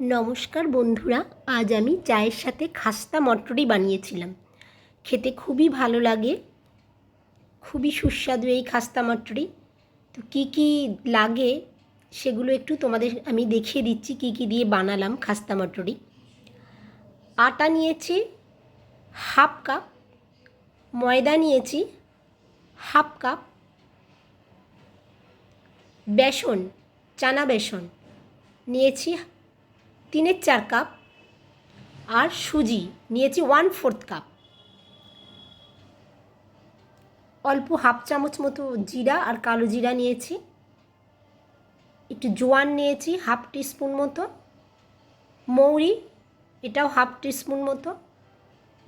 নমস্কার বন্ধুরা, আজ আমি চায়ের সাথে খাস্তা মটরি বানিয়েছিলাম। খেতে খুবই ভালো লাগে। খুবই সুস্বাদু এই খাস্তা মটরি তো কী কী লাগে সেগুলো একটু তোমাদের আমি দেখিয়ে দিচ্ছি কী কী দিয়ে বানালাম খাস্তা মটরি আটা নিয়েছি হাফ কাপ, ময়দা নিয়েছি হাফ কাপ, বেসন, চানা বেসন নিয়েছি তিনের চার কাপ আর সুজি নিয়েছি ওয়ান ফোর্থ কাপ অল্প হাফ চামচ মতো জিরা আর কালো জিরা নিয়েছি। একটু জোয়ান নিয়েছি হাফ টিস্পুন মতো। মৌরি, এটাও হাফ টিস্পুন মতো।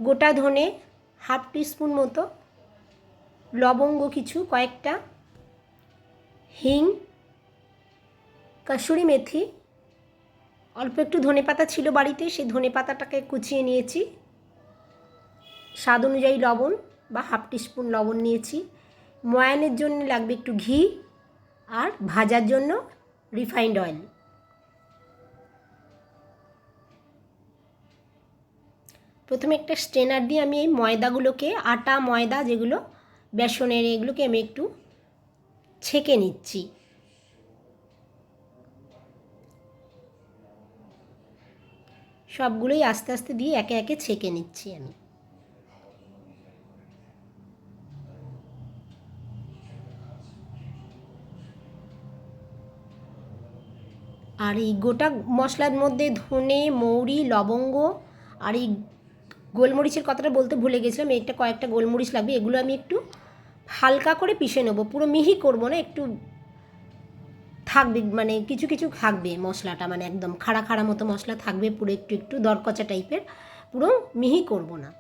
গোটা ধনে হাফ টিস্পুন মতো। লবঙ্গ কিছু কয়েকটা। হিং, কাসুরি মেথি অল্প একটু ধনে পাতা ছিল বাড়িতে, সেই ধনে পাতাটাকে কুচিয়ে নিয়েছি। স্বাদ অনুযায়ী লবণ বা হাফ টিস্পুন লবণ নিয়েছি। ময়ানের জন্য লাগবে একটু ঘি আর ভাজার জন্য রিফাইন্ড অয়েল। প্রথমে একটা স্ট্রেনার দিয়ে আমি এই ময়দাগুলোকে, আটা, ময়দা যেগুলো, বেসনের এগুলোকে আমি একটু ছেঁকে নিচ্ছি। সবগুলোই আস্তে আস্তে দিয়ে একে একে ছেঁকে নিচ্ছি আমি। আর এই গোটা মশলার মধ্যে ধনে, মৌরি, লবঙ্গ আর এই গোলমরিচের কথাটা বলতে ভুলে গেছিলাম একটা কয়েকটা গোলমরিচ লাগবে, এগুলো আমি একটু হালকা করে পিষে নেব। পুরো মিহি করব না, একটু থাকবে মানে কিছু কিছু থাকবে মশলাটা মানে একদম খাড়া খাড়া মতো মশলা থাকবে, পুরো একটু একটু দরকচা টাইপের, পুরো মিহি করব না।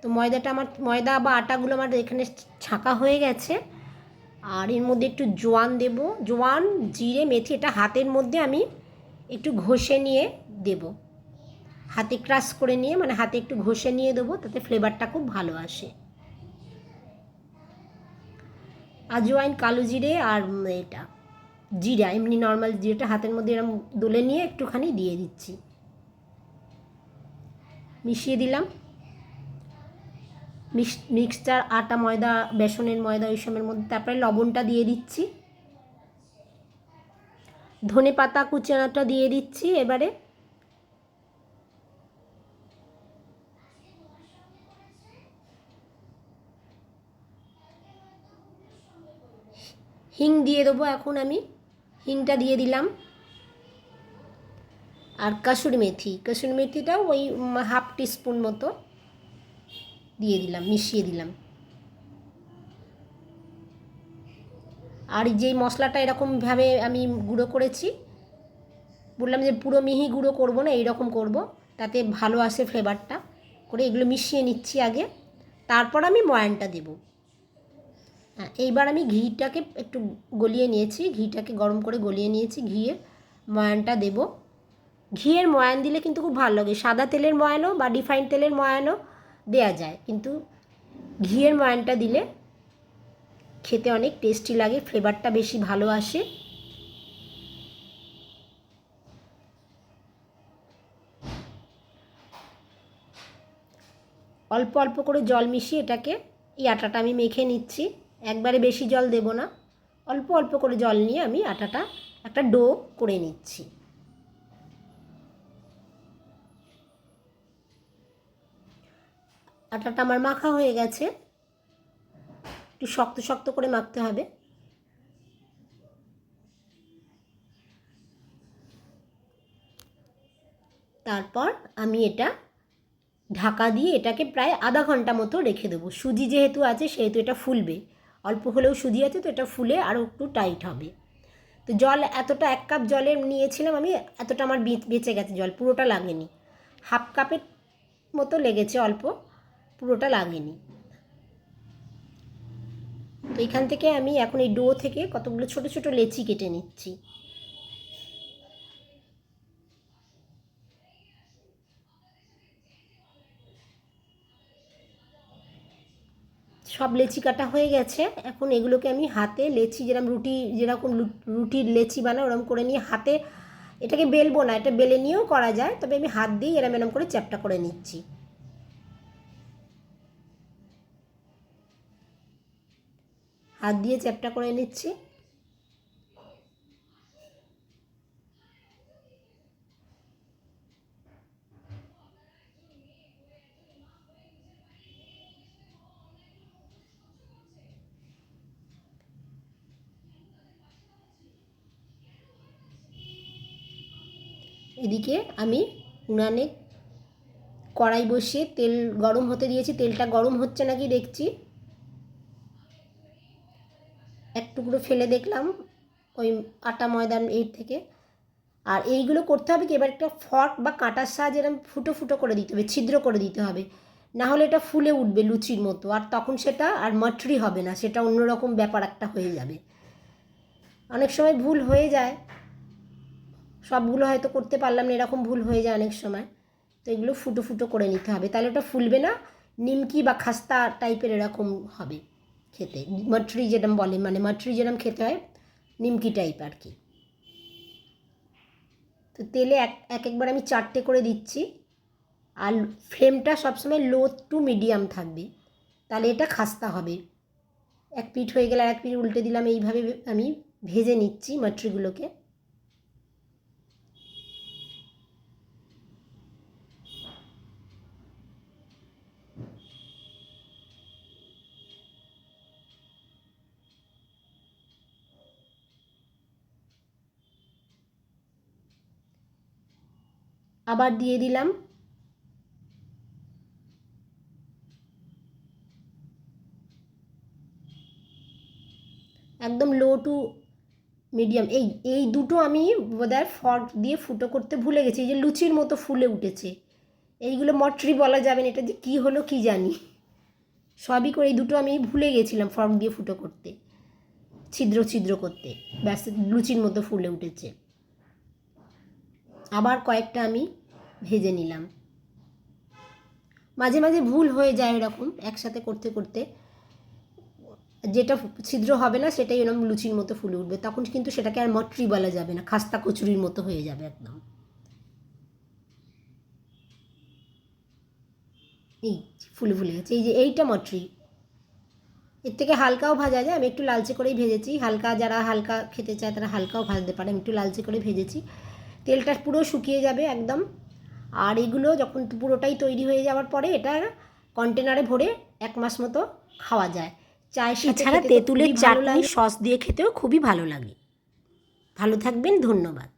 তো ময়দাটা আমার, ময়দা বা আটাগুলো আমার এখানে ছাঁকা হয়ে গেছে, আর এর মধ্যে একটু জোয়ান দেব, জোয়ান, জিরে, মেথি, এটা হাতের মধ্যে আমি একটু ঘষে নিয়ে দেব। হাতে ক্রাশ করে নিয়ে মানে হাতে একটু ঘষে নিয়ে দেবো, তাতে ফ্লেভারটা খুব ভালো আসে। আজওয়াইন, কালো জিরে আর এটা জিরা। এমনি নর্মাল জিরেটা হাতের মধ্যে এরকম দোলে নিয়ে একটুখানি দিয়ে দিচ্ছি। মিশিয়ে দিলাম। মিক্সচার আটা, ময়দা, বেসনের ময়দা ওইসবের মধ্যে, তারপরে লবণটা দিয়ে দিচ্ছি। ধনে পাতা কুচানোটা দিয়ে দিচ্ছি। এবারে হিং দিয়ে দেবো এখন আমি। হিংটা দিয়ে দিলাম। আর কাসুরি মেথি। কাসুরি মেথিটাও ওই হাফ টিস্পুন মতো দিয়ে দিলাম, মিশিয়ে দিলাম। আর যেই মশলাটা এরকমভাবে আমি গুঁড়ো করেছি, বললাম যে পুরো মিহি গুঁড়ো করব না, এইরকম করব, তাতে ভালো আসে ফ্লেভারটা করে এগুলো মিশিয়ে নিচ্ছি আগে। তারপর আমি ময়ানটা দেবো। হ্যাঁ এইবার আমি ঘিটাকে একটু গলিয়ে নিয়েছি, ঘিটাকে গরম করে গলিয়ে নিয়েছি, ঘিয়ের ময়ানটা দেব। ঘিয়ের ময়ান দিলে কিন্তু খুব ভালো লাগে। সাদা তেলের ময়ানও বা ডিফাইন তেলের ময়ানও দেয়া যায়। কিন্তু ঘিয়ের ময়ানটা দিলে খেতে অনেক টেস্টি লাগে ফ্লেভারটা বেশি ভালো আসে। অল্প অল্প করে জল মিশিয়ে এটাকে এই আটাটা আমি মেখে নিচ্ছি। একবারে বেশি জল দেব না। অল্প অল্প করে জল নিয়ে আমি আটাটা একটা ডো করে নিচ্ছি। আটাটা আমার মাখা হয়ে গেছে। একটু শক্ত শক্ত করে মাখতে হবে। তারপর আমি এটা ঢাকা দিয়ে এটাকে প্রায় আধা ঘণ্টা মতো রেখে দেবো। সুজি যেহেতু আছে, সেহেতু এটা ফুলবে। অল্প হলেও সুজি আছে তো এটা ফুলে আরও একটু টাইট হবে। তো জল এতটা এক কাপ জলে নিয়েছিলাম আমি, এতটা আমার বেঁচে গেছে জল, পুরোটা লাগেনি। হাফ কাপের মতো লেগেছে অল্প, পুরোটা লাগেনি। তো এখান থেকে আমি এখন এই ডো থেকে কতগুলো ছোট ছোট লেচি কেটে নিচ্ছি। সব লেচি কাটা হয়ে গেছে। এখন এগুলোকে আমি হাতে লেচি যেরকম রুটি, যেরকম রুটির লেচি বানাই ওরকম করে নিয়ে হাতে এটাকে বেলবো না, এটা বেলে নিয়েও করা যায়। তবে আমি হাত দিয়ে এরম এরম করে চ্যাপটা করে নিচ্ছি। হাত দিয়ে চ্যাপটা করে নিচ্ছি। এদিকে আমি উনানে কড়াই বসিয়ে তেল গরম হতে দিয়েছি। তেলটা গরম হচ্ছে নাকি দেখছি। এক টুকরো ফেলে দেখলাম ওই আটা ময়দান এর থেকে। আর এইগুলো করতে হবে কি, এবার একটা ফর্ক বা কাঁটার সাহায্যে এরকম ফুটো ফুটো করে দিতে হবে, ছিদ্র করে দিতে হবে। না হলে এটা ফুলে উঠবে লুচির মতো, আর তখন সেটা আর মাটরি হবে না, সেটা অন্যরকম ব্যাপার একটা হয়ে যাবে। অনেক সময় ভুল হয়ে যায়। সবগুলো হয়তো করতে পারলাম না, এরকম ভুল হয়ে যায় অনেক সময়। তো এগুলো ফুটো ফুটো করে নিতে হবে। তাহলে ওটা ফুলবে না, নিমকি বা খাস্তা টাইপের এরকম হবে খেতে। মাটরি যেরকম বলে মানে মাটরি যেরকম খেতে হয়, নিমকি টাইপ আর কি। তো তেলে এক এক একবার আমি চারটে করে দিচ্ছি। আর ফ্লেমটা সবসময় লো টু মিডিয়াম থাকবে। তাহলে এটা খাস্তা হবে। এক পিঠ হয়ে গেলে এক পিঠ উল্টে দিলাম, এইভাবে আমি ভেজে নিচ্ছি মাটরিগুলোকে। আবার দিয়ে দিলাম। একদম লো টু মিডিয়াম এই এই দুটো আমি বোধহয় ফর্ক দিয়ে ফুটো করতে ভুলে গেছি। এই যে লুচির মতো ফুলে উঠেছে। এইগুলো মটরি বলা যাবে না। এটা যে কী হলো কি জানি। সবই করে এই দুটো আমি ভুলে গেছিলাম ফর্ক দিয়ে ফুটো করতে। ছিদ্র ছিদ্র করতে। ব্যাস, লুচির মতো ফুলে উঠেছে। আবার কয়েকটা আমি ভেজে নিলাম। মাঝে মাঝে ভুল হয়ে যায় এরকম, একসাথে করতে করতে। যেটা ছিদ্র হবে না, সেটাই এরকম লুচির মতো ফুলে উঠবে। তখন কিন্তু সেটাকে আর মটরি বলা যাবে না, খাস্তা কচুরির মতো হয়ে যাবে একদম। এই ফুলে ফুলে গেছে, এই যে এইটা মটরি। এর থেকে হালকাও ভাজা যায়, আমি একটু লালচে করেই ভেজেছি। হালকা যারা হালকা খেতে চায় তারা হালকাও ভাজতে পারে, আমি একটু লালচে করে ভেজেছি। তেলটা পুরো শুকিয়ে যাবে একদম। আর এগুলো যখন পুরোটাই তৈরি হয়ে যাওয়ার পরে এটা কন্টেনারে ভরে এক মাস মতো খাওয়া যায়। চায়ের সাথে এছাড়া তেঁতুলের চাটনি সস দিয়ে খেতেও খুবই ভালো লাগে। ভালো থাকবেন ধন্যবাদ।